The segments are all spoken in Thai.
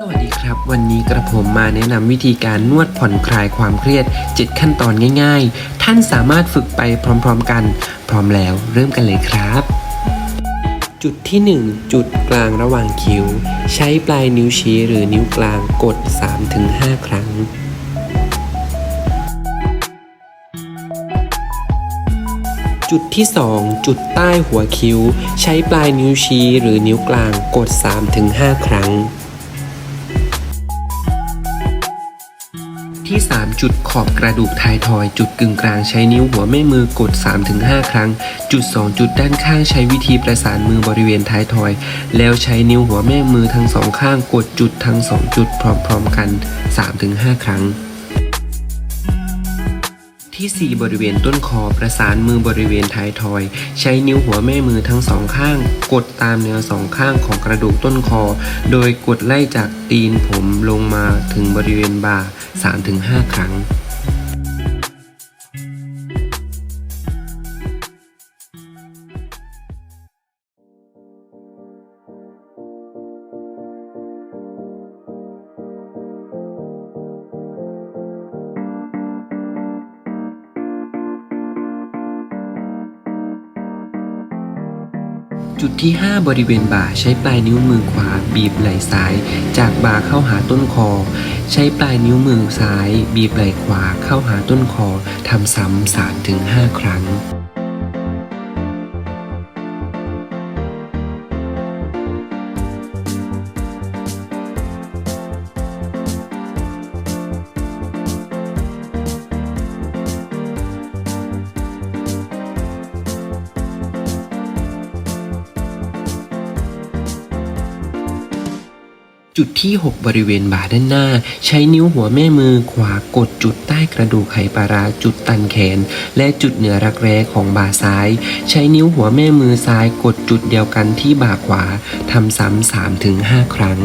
สวัสดีครับ วันนี้กระผมมาแนะนำวิธีการนวดผ่อนคลายความเครียด 7 ขั้นตอนง่าย ๆ ท่านสามารถฝึกไปพร้อมๆกัน พร้อมแล้วเริ่มกันเลยครับ จุดที่ 1 จุดกลางระหว่างคิ้ว ใช้ปลายนิ้วชี้หรือนิ้วกลางกด 3-5 ครั้งจุดที่ 2 จุดใต้หัวคิ้ว ใช้ปลายนิ้วชี้หรือนิ้วกลางกด 3-5 ครั้ง ที่ 3 จุดขอบกระดูกท้ายทอย จุดกึ่งกลางใช้นิ้วหัวแม่มือกด 3-5 ครั้ง จุด 2 จุดด้านข้างใช้วิธีประสานมือบริเวณท้ายทอย แล้วใช้นิ้วหัวแม่มือทั้งสองข้างกดจุดทั้งสองจุดพร้อมๆกัน 3-5 ครั้ง ที่ 4 บริเวณต้นคอประสานมือบริเวณท้ายทอย ใช้นิ้วหัวแม่มือทั้งสองข้าง กดตามแนวสองข้างของกระดูกต้นคอ โดยกดไล่จากตีนผมลงมาถึงบริเวณบ่า 3-5 ครั้ง จุดที่ 5 บริเวณบ่าใช้ปลายนิ้วมือขวาบีบไหล่ซ้าย จากบ่าเข้าหาต้นคอ ใช้ปลายนิ้วมือซ้าย บีบไหล่ขวาเข้าหาต้นคอทำซ้ำสามถึงห้าครั้ง จุดที่ 6 บริเวณบ่าด้านหน้า ใช้นิ้วหัวแม่มือขวากดจุดใต้กระดูกไหปลาราจุดตันแขน และจุดเหนือรักแร้ของบ่าซ้าย ใช้นิ้วหัวแม่มือซ้ายกดจุดเดียวกันที่บ่าขวาทำซ้ำสามถึงห้าครั้ง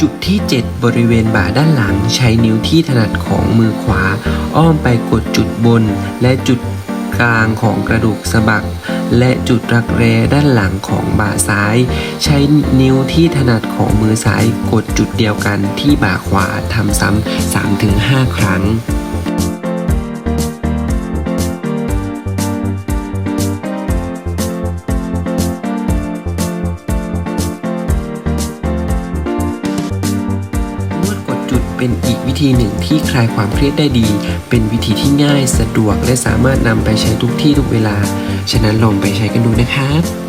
จุดที่ 7 บริเวณบ่าด้านหลัง ใช้นิ้วที่ถนัดของมือขวา อ้อมไปกดจุดบน และจุดกลางของกระดูกสะบัก และจุดรักแร้ด้านหลังของบ่าซ้าย ใช้นิ้วที่ถนัดของมือซ้ายกดจุดเดียวกันที่บ่าขวาทำซ้ำ3-5 ครั้ง เป็นอีกวิธีหนึ่งที่คลายความเครียดได้ดี เป็นวิธีที่ง่ายสะดวกและสามารถนำไปใช้ทุกที่ทุกเวลา ฉะนั้นลองไปใช้กันดูนะครับ